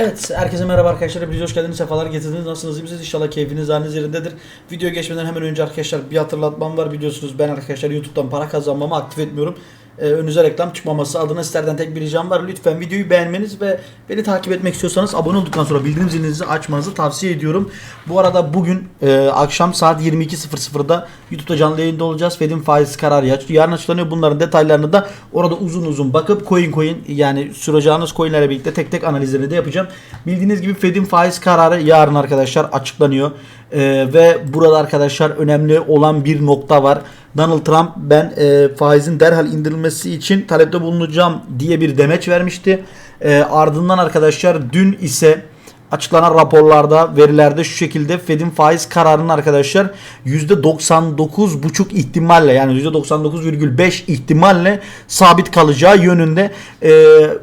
Evet, herkese merhaba arkadaşlar. Hepiniz hoş geldiniz, sefalar getirdiniz. Nasılsınız? İyi misiniz? İnşallah keyfiniz, haliniz yerindedir. Video geçmeden hemen önce arkadaşlar bir hatırlatmam var. Biliyorsunuz ben arkadaşlar YouTube'dan para kazanmamı aktif etmiyorum. Ee, önünüze reklam çıkmaması adına sizlerden tek bir ricam var. Lütfen videoyu beğenmeniz ve beni takip etmek istiyorsanız abone olduktan sonra bildirim zilinizi açmanızı tavsiye ediyorum. Bu arada bugün e, akşam saat 22.00'da YouTube'da canlı yayında olacağız. Fed'in faiz kararı ya- yarın açıklanıyor. Bunların detaylarını da orada uzun uzun bakıp coin coin yani süreceğiniz coinlerle birlikte tek tek analizlerini de yapacağım. Bildiğiniz gibi Fed'in faiz kararı yarın arkadaşlar açıklanıyor. Ee, ve burada arkadaşlar önemli olan bir nokta var. Donald Trump ben e, faizin derhal indirilmesi için talepte bulunacağım diye bir demeç vermişti. E, ardından arkadaşlar dün ise açıklanan raporlarda, verilerde şu şekilde Fed'in faiz kararının arkadaşlar %99,5 ihtimalle yani %99,5 ihtimalle sabit kalacağı yönünde Ee,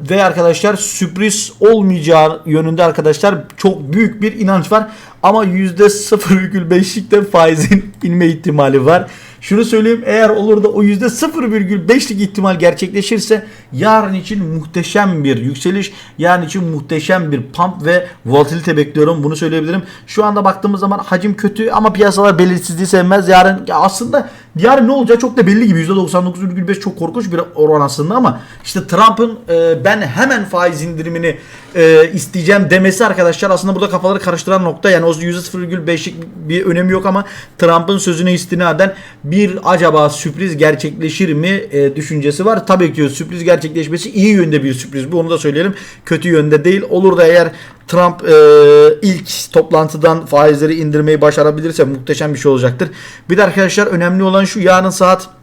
ve arkadaşlar sürpriz olmayacağı yönünde arkadaşlar çok büyük bir inanç var ama %0,5'lik de faizin inme ihtimali var. Şunu söyleyeyim eğer olur da o %0,5'lik ihtimal gerçekleşirse yarın için muhteşem bir yükseliş, yarın için muhteşem bir pump ve volatilite bekliyorum. Bunu söyleyebilirim. Şu anda baktığımız zaman hacim kötü ama piyasalar belirsizliği sevmez. Yarın ya aslında yarın ne olacağı çok da belli gibi. %99,5 çok korkunç bir oran aslında ama işte Trump'ın e, ben hemen faiz indirimini e, isteyeceğim demesi arkadaşlar aslında burada kafaları karıştıran nokta. Yani o %0,5'lik bir önemi yok ama Trump'ın sözüne istinaden bir acaba sürpriz gerçekleşir mi e, düşüncesi var. Tabii ki sürpriz gerçekleşmesi iyi yönde bir sürpriz bu onu da söyleyelim. Kötü yönde değil. Olur da eğer Trump e, ilk toplantıdan faizleri indirmeyi başarabilirse muhteşem bir şey olacaktır. Bir de arkadaşlar önemli olan şu yarın saat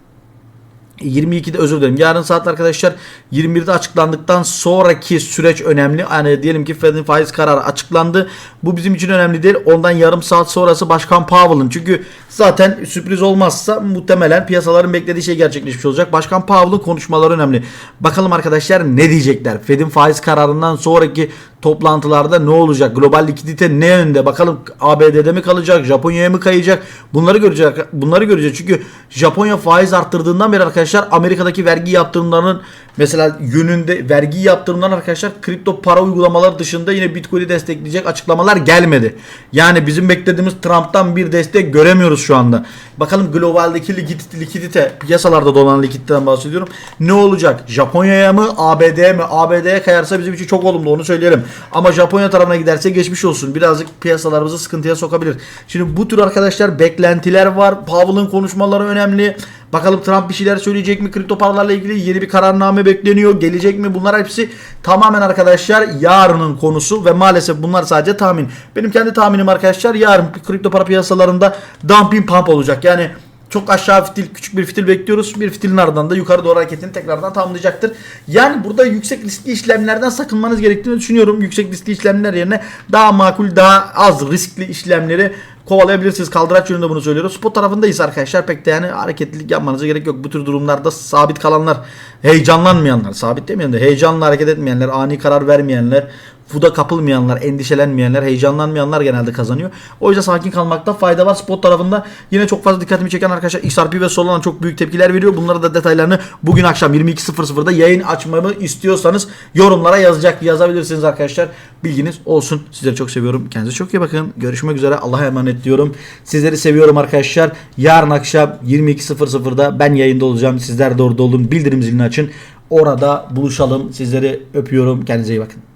22'de özür dilerim. Yarın saat arkadaşlar 21'de açıklandıktan sonraki süreç önemli. Hani diyelim ki Fed'in faiz kararı açıklandı. Bu bizim için önemli değil. Ondan yarım saat sonrası Başkan Powell'ın çünkü zaten sürpriz olmazsa muhtemelen piyasaların beklediği şey gerçekleşmiş olacak. Başkan Powell'ın konuşmaları önemli. Bakalım arkadaşlar ne diyecekler? Fed'in faiz kararından sonraki toplantılarda ne olacak? Global likidite ne yönde? Bakalım ABD'de mi kalacak? Japonya'ya mı kayacak? Bunları göreceğiz. Bunları göreceğiz. Çünkü Japonya faiz arttırdığından beri arkadaşlar Amerika'daki vergi yaptırımlarının mesela yönünde vergi yaptırımından arkadaşlar kripto para uygulamaları dışında yine Bitcoin'i destekleyecek açıklamalar gelmedi. Yani bizim beklediğimiz Trump'tan bir destek göremiyoruz şu anda. Bakalım globaldeki likidite, likidite piyasalarda dolan likiditeden bahsediyorum. Ne olacak? Japonya'ya mı ABD'ye mi? ABD'ye kayarsa bizim için çok olumlu onu söyleyelim. Ama Japonya tarafına giderse geçmiş olsun. Birazcık piyasalarımızı sıkıntıya sokabilir. Şimdi bu tür arkadaşlar beklentiler var. Powell'ın konuşmaları önemli. Bakalım Trump bir şeyler söyleyecek mi? Kripto paralarla ilgili yeni bir kararname bekleniyor. Gelecek mi? Bunlar hepsi tamamen arkadaşlar yarının konusu ve maalesef bunlar sadece tahmin. Benim kendi tahminim arkadaşlar yarın kripto para piyasalarında dumping pump olacak. Yani çok aşağı fitil, küçük bir fitil bekliyoruz. Bir fitilin ardından da yukarı doğru hareketini tekrardan tamamlayacaktır. Yani burada yüksek riskli işlemlerden sakınmanız gerektiğini düşünüyorum. Yüksek riskli işlemler yerine daha makul, daha az riskli işlemleri kovalayabilirsiniz. Kaldıraç yönünde bunu söylüyoruz. Spot tarafındayız arkadaşlar. Pek de yani hareketlilik yapmanıza gerek yok. Bu tür durumlarda sabit kalanlar, heyecanlanmayanlar, sabit demeyelim de heyecanla hareket etmeyenler, ani karar vermeyenler, fuda kapılmayanlar, endişelenmeyenler, heyecanlanmayanlar genelde kazanıyor. O yüzden sakin kalmakta fayda var. Spot tarafında yine çok fazla dikkatimi çeken arkadaşlar XRP ve Solana çok büyük tepkiler veriyor. Bunlara da detaylarını bugün akşam 22.00'da yayın açmamı istiyorsanız yorumlara yazacak yazabilirsiniz arkadaşlar. Bilginiz olsun. Sizleri çok seviyorum. Kendinize çok iyi bakın. Görüşmek üzere. Allah'a emanet diyorum. Sizleri seviyorum arkadaşlar. Yarın akşam 22.00'da ben yayında olacağım. Sizler de orada olun. Bildirim zilini açın. Orada buluşalım. Sizleri öpüyorum. Kendinize iyi bakın.